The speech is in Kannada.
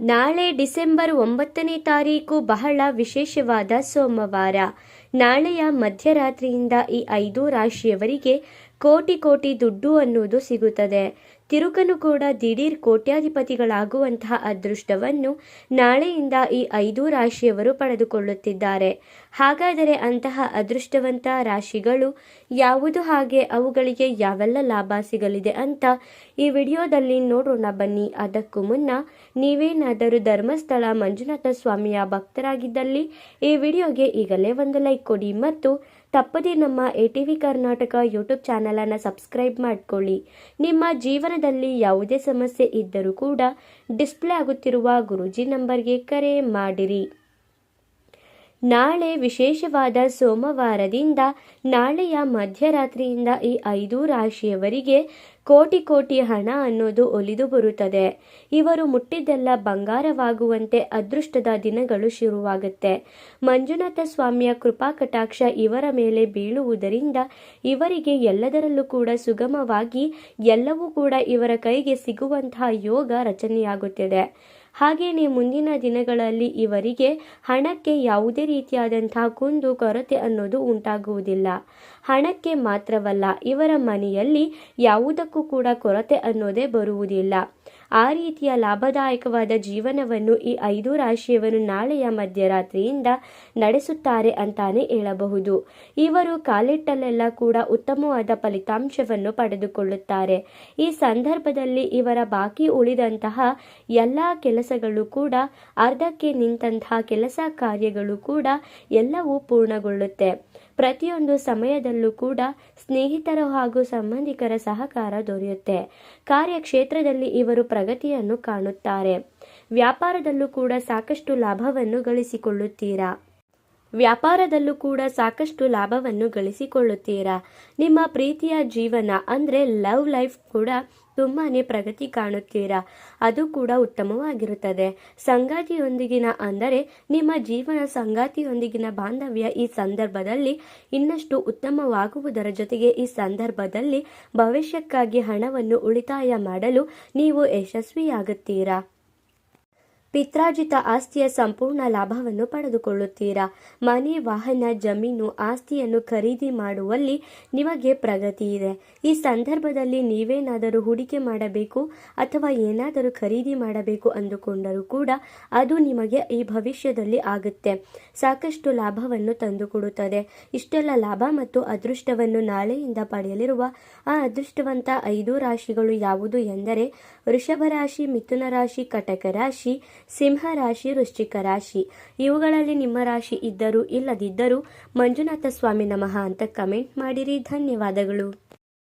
ನಾಳೆ ಡಿಸೆಂಬರ್ ಒಂಬತ್ತನೇ ತಾರೀಕು ಬಹಳ ವಿಶೇಷವಾದ ಸೋಮವಾರ. ನಾಳೆಯ ಮಧ್ಯರಾತ್ರಿಯಿಂದ ಈ ಐದು ರಾಶಿಯವರಿಗೆ ಕೋಟಿ ಕೋಟಿ ದುಡ್ಡು ಅನ್ನುವುದು ಸಿಗುತ್ತದೆ. ತಿರುಕನು ಕೂಡ ದಿಢೀರ್ ಕೋಟ್ಯಾಧಿಪತಿಗಳಾಗುವಂತಹ ಅದೃಷ್ಟವನ್ನು ನಾಳೆಯಿಂದ ಈ ಐದು ರಾಶಿಯವರು ಪಡೆದುಕೊಳ್ಳುತ್ತಿದ್ದಾರೆ. ಹಾಗಾದರೆ ಅಂತಹ ಅದೃಷ್ಟವಂತ ರಾಶಿಗಳು ಯಾವುದು ಹಾಗೆ ಅವುಗಳಿಗೆ ಯಾವೆಲ್ಲ ಲಾಭ ಸಿಗಲಿದೆ ಅಂತ ಈ ವಿಡಿಯೋದಲ್ಲಿ ನೋಡೋಣ ಬನ್ನಿ. ಅದಕ್ಕೂ ಮುನ್ನ ನೀವೇನಾದರೂ ಧರ್ಮಸ್ಥಳ ಮಂಜುನಾಥ ಸ್ವಾಮಿಯ ಭಕ್ತರಾಗಿದ್ದಲ್ಲಿ ಈ ವಿಡಿಯೋಗೆ ಈಗಲೇ ಒಂದು ಲೈಕ್ ಕೊಡಿ ಮತ್ತು ತಪ್ಪದೇ ನಮ್ಮ A T V Karnataka YouTube ಚಾನಲನ್ನು ಸಬ್ಸ್ಕ್ರೈಬ್ ಮಾಡಿಕೊಳ್ಳಿ. ನಿಮ್ಮ ಜೀವನದಲ್ಲಿ ಯಾವುದೇ ಸಮಸ್ಯೆ ಇದ್ದರೂ ಕೂಡ ಡಿಸ್ಪ್ಲೇ ಆಗುತ್ತಿರುವ ಗುರೂಜಿ ನಂಬರ್ಗೆ ಕರೆ ಮಾಡಿರಿ. ನಾಳೆ ವಿಶೇಷವಾದ ಸೋಮವಾರದಿಂದ ನಾಳೆಯ ಮಧ್ಯರಾತ್ರಿಯಿಂದ ಈ ಐದು ರಾಶಿಯವರಿಗೆ ಕೋಟಿ ಕೋಟಿ ಹಣ ಅನ್ನೋದು ಒಲಿದು ಬರುತ್ತದೆ. ಇವರು ಮುಟ್ಟಿದ್ದೆಲ್ಲ ಬಂಗಾರವಾಗುವಂತೆ ಅದೃಷ್ಟದ ದಿನಗಳು ಶುರುವಾಗುತ್ತೆ. ಮಂಜುನಾಥ ಸ್ವಾಮಿಯ ಕೃಪಾ ಕಟಾಕ್ಷ ಇವರ ಮೇಲೆ ಬೀಳುವುದರಿಂದ ಇವರಿಗೆ ಎಲ್ಲದರಲ್ಲೂ ಕೂಡ ಸುಗಮವಾಗಿ ಎಲ್ಲವೂ ಕೂಡ ಇವರ ಕೈಗೆ ಸಿಗುವಂತಹ ಯೋಗ ರಚನೆಯಾಗುತ್ತಿದೆ. ಹಾಗೆಯೇ ಮುಂದಿನ ದಿನಗಳಲ್ಲಿ ಇವರಿಗೆ ಹಣಕ್ಕೆ ಯಾವುದೇ ರೀತಿಯಾದಂತಹ ಕುಂದು ಕೊರತೆ ಅನ್ನೋದು ಉಂಟಾಗುವುದಿಲ್ಲ. ಹಣಕ್ಕೆ ಮಾತ್ರವಲ್ಲ, ಇವರ ಮನೆಯಲ್ಲಿ ಯಾವುದಕ್ಕೂ ಕೂಡ ಕೊರತೆ ಅನ್ನೋದೇ ಬರುವುದಿಲ್ಲ. ಆ ರೀತಿಯ ಲಾಭದಾಯಕವಾದ ಜೀವನವನ್ನು ಈ ಐದು ರಾಶಿಯವರು ನಾಳೆಯ ಮಧ್ಯರಾತ್ರಿಯಿಂದ ನಡೆಸುತ್ತಾರೆ ಅಂತಾನೆ ಹೇಳಬಹುದು. ಇವರು ಕಾಲಿಟ್ಟಲ್ಲೆಲ್ಲ ಕೂಡ ಉತ್ತಮವಾದ ಫಲಿತಾಂಶವನ್ನು ಪಡೆದುಕೊಳ್ಳುತ್ತಾರೆ. ಈ ಸಂದರ್ಭದಲ್ಲಿ ಇವರ ಬಾಕಿ ಉಳಿದಂತಹ ಎಲ್ಲ ಕೆಲಸಗಳು ಕೂಡ, ಅರ್ಧಕ್ಕೆ ನಿಂತಹ ಕೆಲಸ ಕಾರ್ಯಗಳು ಕೂಡ ಎಲ್ಲವೂ ಪೂರ್ಣಗೊಳ್ಳುತ್ತೆ. ಪ್ರತಿಯೊಂದು ಸಮಯದಲ್ಲೂ ಕೂಡ ಸ್ನೇಹಿತರು ಹಾಗೂ ಸಂಬಂಧಿಕರ ಸಹಕಾರ ದೊರೆಯುತ್ತೆ. ಕಾರ್ಯಕ್ಷೇತ್ರದಲ್ಲಿ ಇವರು ಪ್ರಗತಿಯನ್ನು ಕಾಣುತ್ತಾರೆ. ವ್ಯಾಪಾರದಲ್ಲೂ ಕೂಡ ಸಾಕಷ್ಟು ಲಾಭವನ್ನು ಗಳಿಸಿಕೊಳ್ಳುತ್ತೀರಾ? ವ್ಯಾಪಾರದಲ್ಲೂ ಕೂಡ ಸಾಕಷ್ಟು ಲಾಭವನ್ನು ಗಳಿಸಿಕೊಳ್ಳುತ್ತೀರಾ? ನಿಮ್ಮ ಪ್ರೀತಿಯ ಜೀವನ ಅಂದರೆ ಲವ್ ಲೈಫ್ ಕೂಡ ತುಂಬಾ ಪ್ರಗತಿ ಕಾಣುತ್ತೀರಾ? ಅದು ಕೂಡ ಉತ್ತಮವಾಗಿರುತ್ತದೆ. ಸಂಗಾತಿಯೊಂದಿಗಿನ ಅಂದರೆ ನಿಮ್ಮ ಜೀವನ ಸಂಗಾತಿಯೊಂದಿಗಿನ ಬಾಂಧವ್ಯ ಈ ಸಂದರ್ಭದಲ್ಲಿ ಇನ್ನಷ್ಟು ಉತ್ತಮವಾಗುವುದರ ಜೊತೆಗೆ ಈ ಸಂದರ್ಭದಲ್ಲಿ ಭವಿಷ್ಯಕ್ಕಾಗಿ ಹಣವನ್ನು ಉಳಿತಾಯ ಮಾಡಲು ನೀವು ಯಶಸ್ವಿಯಾಗುತ್ತೀರಾ? ಪಿತ್ರಾರ್ಜಿತ ಆಸ್ತಿಯ ಸಂಪೂರ್ಣ ಲಾಭವನ್ನು ಪಡೆದುಕೊಳ್ಳುತ್ತೀರಾ? ಮನೆ, ವಾಹನ, ಜಮೀನು, ಆಸ್ತಿಯನ್ನು ಖರೀದಿ ಮಾಡುವಲ್ಲಿ ನಿಮಗೆ ಪ್ರಗತಿ ಇದೆ. ಈ ಸಂದರ್ಭದಲ್ಲಿ ನೀವೇನಾದರೂ ಹೂಡಿಕೆ ಮಾಡಬೇಕು ಅಥವಾ ಏನಾದರೂ ಖರೀದಿ ಮಾಡಬೇಕು ಅಂದುಕೊಂಡರೂ ಕೂಡ ಅದು ನಿಮಗೆ ಈ ಭವಿಷ್ಯದಲ್ಲಿ ಆಗುತ್ತೆ. ಸಾಕಷ್ಟು ಲಾಭವನ್ನು ತಂದುಕೊಡುತ್ತದೆ. ಇಷ್ಟೆಲ್ಲ ಲಾಭ ಮತ್ತು ಅದೃಷ್ಟವನ್ನು ನಾಳೆಯಿಂದ ಪಡೆಯಲಿರುವ ಆ ಅದೃಷ್ಟವಂತ ಐದು ರಾಶಿಗಳು ಯಾವುದು ಎಂದರೆ ವೃಷಭ ರಾಶಿ, ಮಿಥುನ ರಾಶಿ, ಕಟಕ ರಾಶಿ ಸಿಂಹ ರಾಶಿ, ವೃಶ್ಚಿಕ ರಾಶಿ. ಇವುಗಳಲ್ಲಿ ನಿಮ್ಮ ರಾಶಿ ಇದ್ದರೂ ಇಲ್ಲದಿದ್ದರೂ ಮಂಜುನಾಥ ಸ್ವಾಮಿ ನಮಃ ಅಂತ ಕಮೆಂಟ್ ಮಾಡಿರಿ. ಧನ್ಯವಾದಗಳು.